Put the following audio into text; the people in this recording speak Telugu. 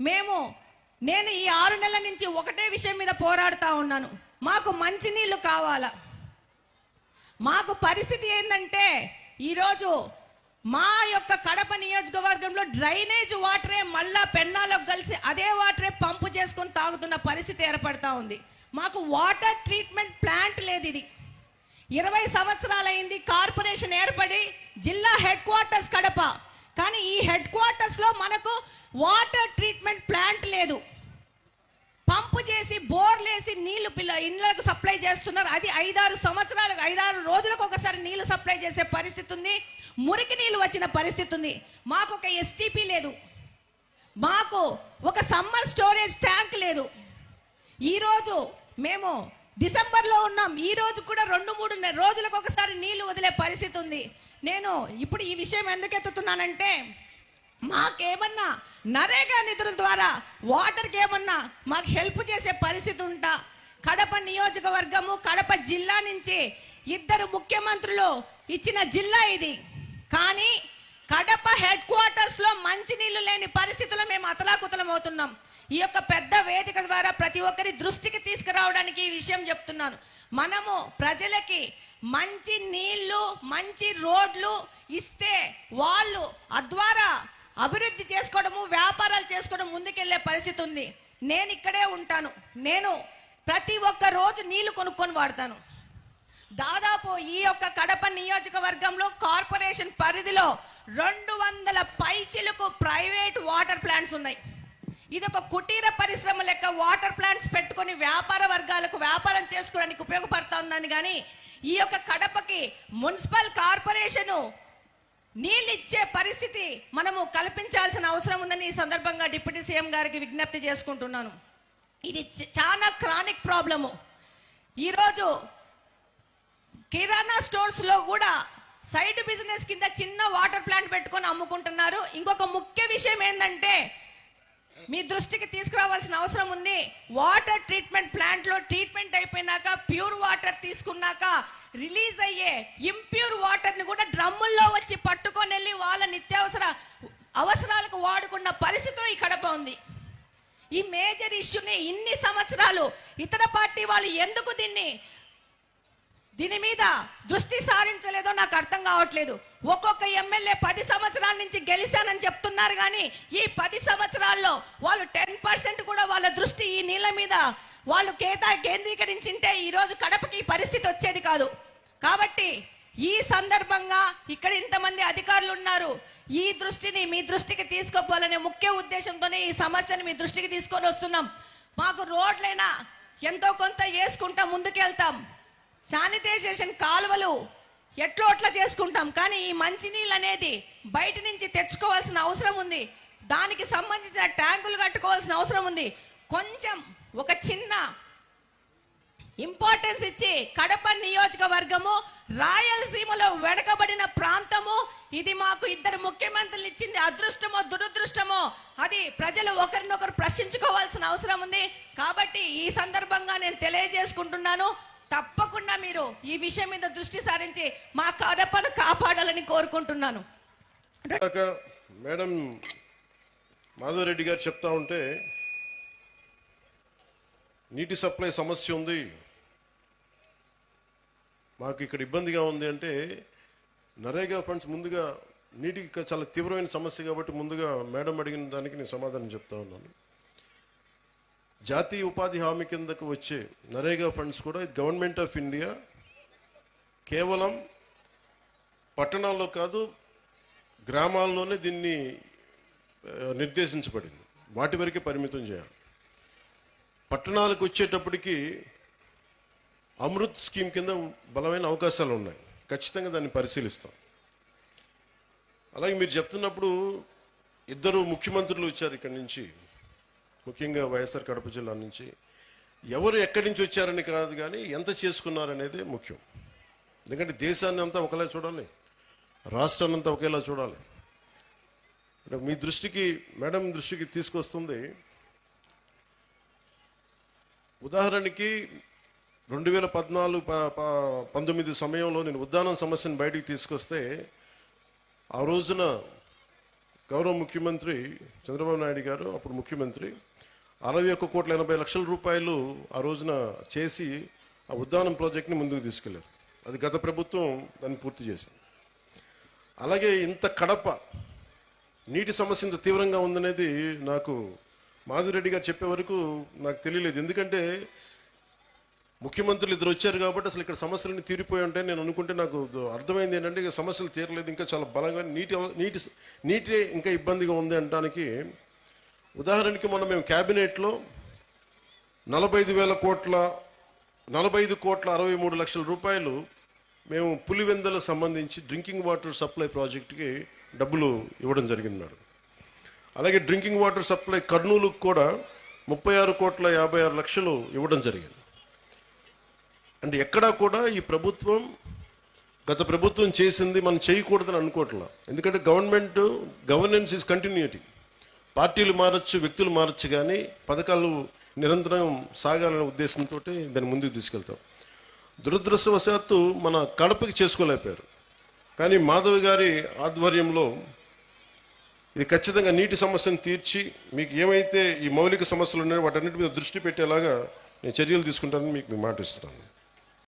మేము నేను ఈ ఆరు నెలల నుంచి ఒకటే విషయం మీద పోరాడుతూ ఉన్నాను. మాకు మంచినీళ్ళు కావాలా? మాకు పరిస్థితి ఏంటంటే ఈరోజు మా యొక్క కడప నియోజకవర్గంలో డ్రైనేజ్ వాటరే మళ్ళా పెన్నాలకు కలిసి అదే వాటరే పంపు చేసుకొని తాగుతున్న పరిస్థితి ఏర్పడతా ఉంది. మాకు వాటర్ ట్రీట్మెంట్ ప్లాంట్ లేదు ఇది. ఇరవై సంవత్సరాలైంది కార్పొరేషన్ ఏర్పడి జిల్లా హెడ్ క్వార్టర్స్ కడప. కానీ ఈ హెడ్ క్వార్టర్స్లో మనకు వాటర్ ట్రీట్మెంట్ ప్లాంట్ లేదు. పంపు చేసి బోర్లేసి నీళ్ళు పిల్ల ఇండ్లకు సప్లై చేస్తున్నారు. అది ఐదారు సంవత్సరాలకు ఐదారు రోజులకు ఒకసారి నీళ్ళు సప్లై చేసే పరిస్థితి ఉంది. మురికి నీళ్ళు వచ్చిన పరిస్థితి ఉంది. మాకు ఒక ఎస్టీపీ లేదు. మాకు ఒక సమ్మర్ స్టోరేజ్ ట్యాంక్ లేదు. ఈరోజు మేము డిసెంబర్లో ఉన్నాం. ఈ రోజు కూడా రెండు మూడు రోజులకు ఒకసారి నీళ్ళు వదిలే పరిస్థితి ఉంది. నేను ఇప్పుడు ఈ విషయం ఎందుకు ఎత్తుతున్నానంటే మాకేమన్నా నరేగా నిధుల ద్వారా వాటర్కి ఏమన్నా మాకు హెల్ప్ చేసే పరిస్థితి ఉంటా? కడప నియోజకవర్గము కడప జిల్లా నుంచి ఇద్దరు ముఖ్యమంత్రులు ఇచ్చిన జిల్లా ఇది. కానీ కడప హెడ్ క్వార్టర్స్లో మంచినీళ్ళు లేని పరిస్థితుల్లో మేము అతలాకుతలం అవుతున్నాం. ఈ యొక్క పెద్ద వేదిక ద్వారా ప్రతి ఒక్కరి దృష్టికి తీసుకురావడానికి ఈ విషయం చెప్తున్నాను. మనము ప్రజలకి మంచి నీళ్ళు మంచి రోడ్లు ఇస్తే వాళ్ళు అద్వారా అభివృద్ధి చేసుకోవడము వ్యాపారాలు చేసుకోవడం ముందుకెళ్ళే పరిస్థితి ఉంది. నేను ఇక్కడే ఉంటాను. నేను ప్రతి ఒక్క రోజు నీళ్ళు కొనుక్కొని వాడతాను. దాదాపు ఈ యొక్క కడప నియోజకవర్గంలో కార్పొరేషన్ పరిధిలో రెండు వందల పైచిలకు ప్రైవేట్ వాటర్ ప్లాంట్స్ ఉన్నాయి. ఇది ఒక కుటీర పరిశ్రమ లెక్క వాటర్ ప్లాంట్స్ పెట్టుకొని వ్యాపార వర్గాలకు వ్యాపారం చేసుకోవడానికి ఉపయోగపడుతుందని కానీ ఈ యొక్క కడపకి మున్సిపల్ కార్పొరేషను నీళ్ళు ఇచ్చే పరిస్థితి మనము కల్పించాల్సిన అవసరం ఉందని ఈ సందర్భంగా డిప్యూటీ సీఎం గారికి విజ్ఞప్తి చేసుకుంటున్నాను. ఇది చాలా క్రానిక్ ప్రాబ్లము. ఈరోజు కిరాణా స్టోర్స్లో కూడా సైడ్ బిజినెస్ కింద చిన్న వాటర్ ప్లాంట్ పెట్టుకొని అమ్ముకుంటున్నారు. ఇంకొక ముఖ్య విషయం ఏంటంటే మీ దృష్టికి తీసుకురావాల్సిన అవసరం ఉంది. వాటర్ ట్రీట్మెంట్ ప్లాంట్లో ట్రీట్మెంట్ అయిపోయినాక ప్యూర్ వాటర్ తీసుకున్నాక రిలీజ్ అయ్యే ఇంప్యూర్ వాటర్ని కూడా డ్రమ్ముల్లో వచ్చి పట్టుకొని వెళ్ళి వాళ్ళ నిత్యావసర అవసరాలకు వాడుకున్న పరిస్థితులు ఈ కడప ఉంది. ఈ మేజర్ ఇష్యూని ఇన్ని సంవత్సరాలు ఇతర పార్టీ వాళ్ళు ఎందుకు దీన్ని దీని మీద దృష్టి సారించలేదో నాకు అర్థం కావట్లేదు. ఒక్కొక్క ఎమ్మెల్యే పది సంవత్సరాల నుంచి గెలిచానని చెప్తున్నారు కానీ ఈ పది సంవత్సరాల్లో వాళ్ళు టెన్ పర్సెంట్ కూడా వాళ్ళ దృష్టి ఈ నీళ్ళ మీద. వాళ్ళు కేటా కేంద్రీకరించింటే ఈరోజు కడపకి ఈ పరిస్థితి వచ్చేది కాదు. కాబట్టి ఈ సందర్భంగా ఇక్కడ ఇంతమంది అధికారులు ఉన్నారు. ఈ దృష్టిని మీ దృష్టికి తీసుకోపోవాలనే ముఖ్య ఉద్దేశంతోనే ఈ సమస్యను మీ దృష్టికి తీసుకొని వస్తున్నాం. మాకు రోడ్లైనా ఎంతో కొంత వేసుకుంటా ముందుకెళ్తాం. శానిటైజేషన్ కాలువలు ఎట్లో అట్లా చేసుకుంటాం కానీ ఈ మంచినీళ్ళు అనేది బయట నుంచి తెచ్చుకోవాల్సిన అవసరం ఉంది. దానికి సంబంధించిన ట్యాంకులు కట్టుకోవాల్సిన అవసరం ఉంది. కొంచెం ఒక చిన్న ఇంపార్టెన్స్ ఇచ్చి కడప నియోజకవర్గము రాయలసీమలో వెనకబడిన ప్రాంతము ఇది మాకు ఇద్దరు ముఖ్యమంత్రులు ఇచ్చింది అదృష్టమో దురదృష్టమో అది ప్రజలు ఒకరినొకరు ప్రశ్నించుకోవాల్సిన అవసరం ఉంది. కాబట్టి ఈ సందర్భంగా నేను తెలియజేసుకుంటున్నాను. తప్పకుండా మీరు ఈ విషయం మీద దృష్టి సారించి మా కడపను కాపాడాలని కోరుకుంటున్నాను. మేడం మాధవరెడ్డి గారు చెప్తా ఉంటే నీటి సప్లై సమస్య ఉంది. మాకు ఇక్కడ ఇబ్బందిగా ఉంది అంటే నరేగా ఫండ్స్ ముందుగా నీటికి చాలా తీవ్రమైన సమస్య కాబట్టి ముందుగా మేడం అడిగిన దానికి నేను సమాధానం చెప్తా ఉన్నాను. జాతీయ ఉపాధి హామీ కిందకు వచ్చే నరేగా ఫండ్స్ కూడా గవర్నమెంట్ ఆఫ్ ఇండియా కేవలం పట్టణాల్లో కాదు గ్రామాల్లోనే దీన్ని నిర్దేశించబడింది. వాటి వరకే పరిమితం చేయాలి. పట్టణాలకు వచ్చేటప్పటికి అమృత్ స్కీమ్ కింద బలమైన అవకాశాలు ఉన్నాయి. ఖచ్చితంగా దాన్ని పరిశీలిస్తాం. అలాగే మీరు చెప్తున్నప్పుడు ఇద్దరు ముఖ్యమంత్రులు వచ్చారు ఇక్కడి నుంచి. ముఖ్యంగా వైఎస్ఆర్ కడప జిల్లా నుంచి ఎవరు ఎక్కడి నుంచి వచ్చారని కాదు కానీ ఎంత చేసుకున్నారనేది ముఖ్యం. ఎందుకంటే దేశాన్ని అంతా ఒకలా చూడాలి రాష్ట్రాన్ని అంతా ఒకేలా చూడాలి. అంటే మీ దృష్టికి మేడం దృష్టికి తీసుకొస్తుంది ఉదాహరణకి రెండు వేల పద్నాలుగు ప- ప- పంతొమ్మిది సమయంలో నేను ఉద్దానం సమస్యను బయటికి తీసుకొస్తే ఆ రోజున గౌరవ ముఖ్యమంత్రి చంద్రబాబు నాయుడు గారు అప్పుడు ముఖ్యమంత్రి అరవై ఒక్క కోట్ల ఎనభై లక్షల రూపాయలు ఆ రోజున చేసి ఆ ఉద్దానం ప్రాజెక్ట్ని ముందుకు తీసుకెళ్ళారు. అది గత ప్రభుత్వం దాన్ని పూర్తి చేసింది. అలాగే ఇంత కడప నీటి సమస్య ఇంత తీవ్రంగా ఉందనేది నాకు మాధురెడ్డి గారు చెప్పే వరకు నాకు తెలియలేదు. ఎందుకంటే ముఖ్యమంత్రులు ఇద్దరు వచ్చారు కాబట్టి అసలు ఇక్కడ సమస్యలన్నీ తీరిపోయి ఉంటాయి నేను అనుకుంటే నాకు అర్థమైంది ఏంటంటే ఇక సమస్యలు తీరలేదు ఇంకా చాలా బలంగా నీటి నీటి నీటి ఇంకా ఇబ్బందిగా ఉంది అనడానికి ఉదాహరణకి మొన్న మేము క్యాబినెట్లో నలభై ఐదు వేల కోట్ల నలభై ఐదు కోట్ల అరవై మూడు లక్షల రూపాయలు మేము పులివెందలకు సంబంధించి డ్రింకింగ్ వాటర్ సప్లై ప్రాజెక్టుకి డబ్బులు ఇవ్వడం జరిగింది మేడం. అలాగే డ్రింకింగ్ వాటర్ సప్లై కర్నూలుకు కూడా ముప్పై ఆరు కోట్ల యాభై ఆరు లక్షలు ఇవ్వడం జరిగింది. అంటే ఎక్కడా కూడా ఈ ప్రభుత్వం గత ప్రభుత్వం చేసింది మనం చేయకూడదని అనుకోవట్లా. ఎందుకంటే గవర్నమెంట్ గవర్నెన్స్ ఈజ్ కంటిన్యూటీ పార్టీలు మారచ్చు వ్యక్తులు మారచ్చు కానీ పథకాలు నిరంతరం సాగాలనే ఉద్దేశంతో దాన్ని ముందుకు తీసుకెళ్తాం. దురదృష్టవశాత్తు మన కడపకి చేసుకోలేకపోయారు. కానీ మాధవ్ గారి ఆధ్వర్యంలో ఇది ఖచ్చితంగా నీటి సమస్యను తీర్చి మీకు ఏమైతే ఈ మౌలిక సమస్యలు ఉన్నాయో వాటన్నిటి మీద దృష్టి పెట్టేలాగా నేను చర్యలు తీసుకుంటానని మీకు మీ మాట ఇస్తున్నాను.